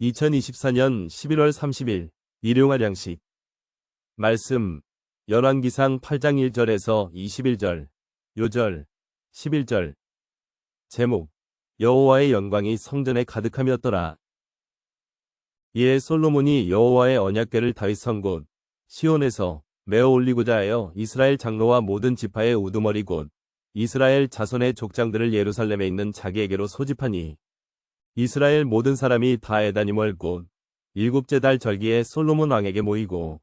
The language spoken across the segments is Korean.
2024년 11월 30일 일용할 양식 말씀 열왕기상 8장 1절에서 21절 요절 11절 제목 여호와의 영광이 성전에 가득함이었더라. 이에 솔로몬이 여호와의 언약궤를 다윗 성 곳 시온에서 메어 올리고자 하여 이스라엘 장로와 모든 지파의 우두머리 곳 이스라엘 자손의 족장들을 예루살렘에 있는 자기에게로 소집하니 이스라엘 모든 사람이 다 에다니 멀고 일곱째 달 절기에 솔로몬 왕에게 모이고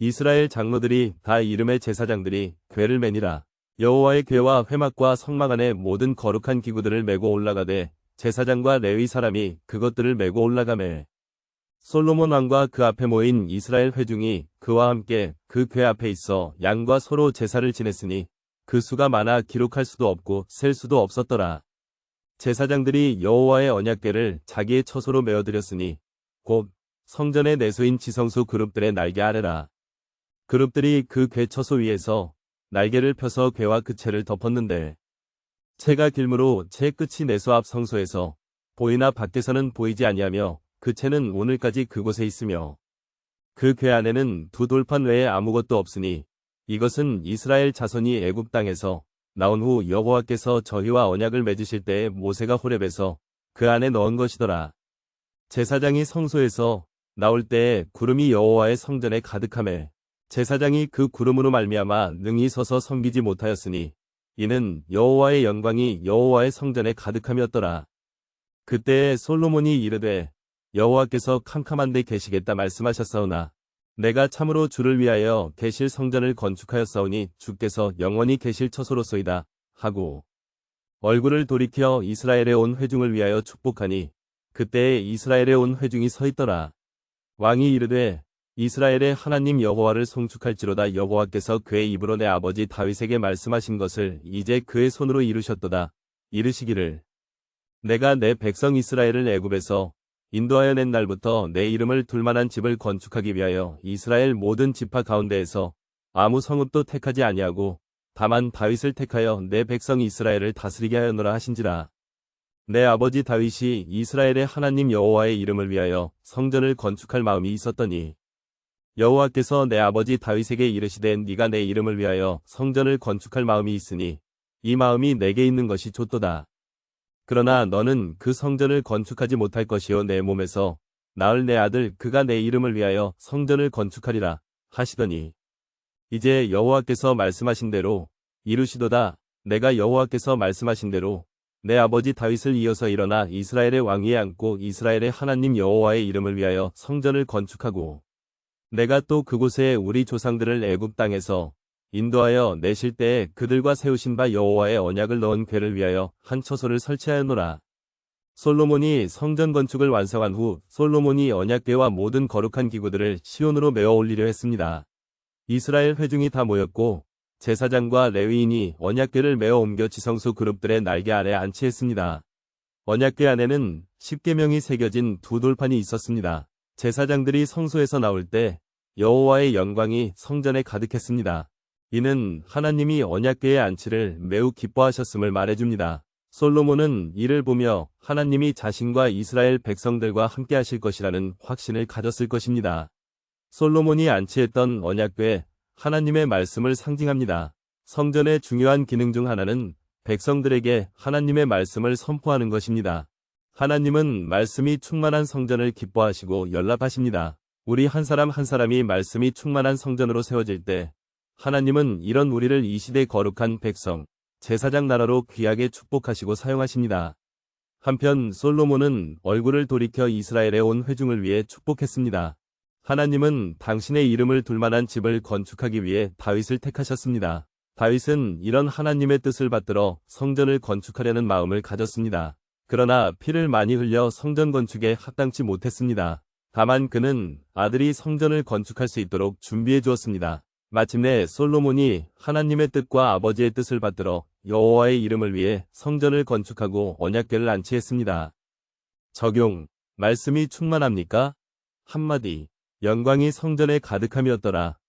이스라엘 장로들이 다 이름의 제사장들이 괴를 매니라 여호와의 괴와 회막과 성막 안에 모든 거룩한 기구들을 메고 올라가되 제사장과 레위 사람이 그것들을 메고 올라가매 솔로몬 왕과 그 앞에 모인 이스라엘 회중이 그와 함께 그 괴 앞에 있어 양과 서로 제사를 지냈으니 그 수가 많아 기록할 수도 없고 셀 수도 없었더라. 제사장들이 여호와의 언약궤를 자기의 처소로 메어드렸으니 곧 성전의 내소인 지성소 그룹들의 날개 아래라. 그룹들이 그 궤 처소 위에서 날개를 펴서 궤와 그 채를 덮었는데 채가 길므로 채 끝이 내소 앞 성소에서 보이나 밖에서는 보이지 아니하며 그 채는 오늘까지 그곳에 있으며 그 궤 안에는 두 돌판 외에 아무것도 없으니 이것은 이스라엘 자손이 애굽 땅에서 나온 후 여호와께서 저희와 언약을 맺으실 때에 모세가 호렙에서 그 안에 넣은 것이더라. 제사장이 성소에서 나올 때에 구름이 여호와의 성전에 가득함에 제사장이 그 구름으로 말미암아 능히 서서 섬기지 못하였으니 이는 여호와의 영광이 여호와의 성전에 가득함이었더라. 그때에 솔로몬이 이르되 여호와께서 캄캄한 데 계시겠다 말씀하셨사오나 내가 참으로 주를 위하여 계실 성전을 건축하였사오니 주께서 영원히 계실 처소로소이다 하고 얼굴을 돌이켜 이스라엘에 온 회중을 위하여 축복하니 그때에 이스라엘에 온 회중이 서 있더라. 왕이 이르되 이스라엘의 하나님 여호와를 송축할지로다 여호와께서 그의 입으로 내 아버지 다윗에게 말씀하신 것을 이제 그의 손으로 이루셨도다. 이르시기를 내가 내 백성 이스라엘을 애굽에서 인도하여 낸 날부터 내 이름을 둘만한 집을 건축하기 위하여 이스라엘 모든 지파 가운데에서 아무 성읍도 택하지 아니하고 다만 다윗을 택하여 내 백성 이스라엘을 다스리게 하였노라 하신지라. 내 아버지 다윗이 이스라엘의 하나님 여호와의 이름을 위하여 성전을 건축할 마음이 있었더니 여호와께서 내 아버지 다윗에게 이르시되 네가 내 이름을 위하여 성전을 건축할 마음이 있으니 이 마음이 내게 있는 것이 좋도다. 그러나 너는 그 성전을 건축하지 못할 것이요 내 몸에서. 나을 내 아들 그가 내 이름을 위하여 성전을 건축하리라 하시더니. 이제 여호와께서 말씀하신 대로 이루시도다. 내가 여호와께서 말씀하신 대로 내 아버지 다윗을 이어서 일어나 이스라엘의 왕위에 앉고 이스라엘의 하나님 여호와의 이름을 위하여 성전을 건축하고. 내가 또 그곳에 우리 조상들을 애굽 땅에서 인도하여 내실 때에 그들과 세우신 바 여호와의 언약을 넣은 궤를 위하여 한 처소를 설치하였노라. 솔로몬이 성전 건축을 완성한 후 솔로몬이 언약궤와 모든 거룩한 기구들을 시온으로 메어 올리려 했습니다. 이스라엘 회중이 다 모였고 제사장과 레위인이 언약궤를 메어 옮겨 지성소 그룹들의 날개 아래 안치했습니다. 언약궤 안에는 십계명이 새겨진 두 돌판이 있었습니다. 제사장들이 성소에서 나올 때 여호와의 영광이 성전에 가득했습니다. 이는 하나님이 언약궤의 안치를 매우 기뻐하셨음을 말해줍니다. 솔로몬은 이를 보며 하나님이 자신과 이스라엘 백성들과 함께 하실 것이라는 확신을 가졌을 것입니다. 솔로몬이 안치했던 언약궤, 하나님의 말씀을 상징합니다. 성전의 중요한 기능 중 하나는 백성들에게 하나님의 말씀을 선포하는 것입니다. 하나님은 말씀이 충만한 성전을 기뻐하시고 연락하십니다. 우리 한 사람 한 사람이 말씀이 충만한 성전으로 세워질 때 하나님은 이런 우리를 이 시대 거룩한 백성, 제사장 나라로 귀하게 축복하시고 사용하십니다. 한편 솔로몬은 얼굴을 돌이켜 이스라엘에 온 회중을 위해 축복했습니다. 하나님은 당신의 이름을 둘만한 집을 건축하기 위해 다윗을 택하셨습니다. 다윗은 이런 하나님의 뜻을 받들어 성전을 건축하려는 마음을 가졌습니다. 그러나 피를 많이 흘려 성전 건축에 합당치 못했습니다. 다만 그는 아들이 성전을 건축할 수 있도록 준비해 주었습니다. 마침내 솔로몬이 하나님의 뜻과 아버지의 뜻을 받들어 여호와의 이름을 위해 성전을 건축하고 언약궤를 안치했습니다. 적용 말씀이 충만합니까? 한마디 영광이 성전에 가득함이었더라.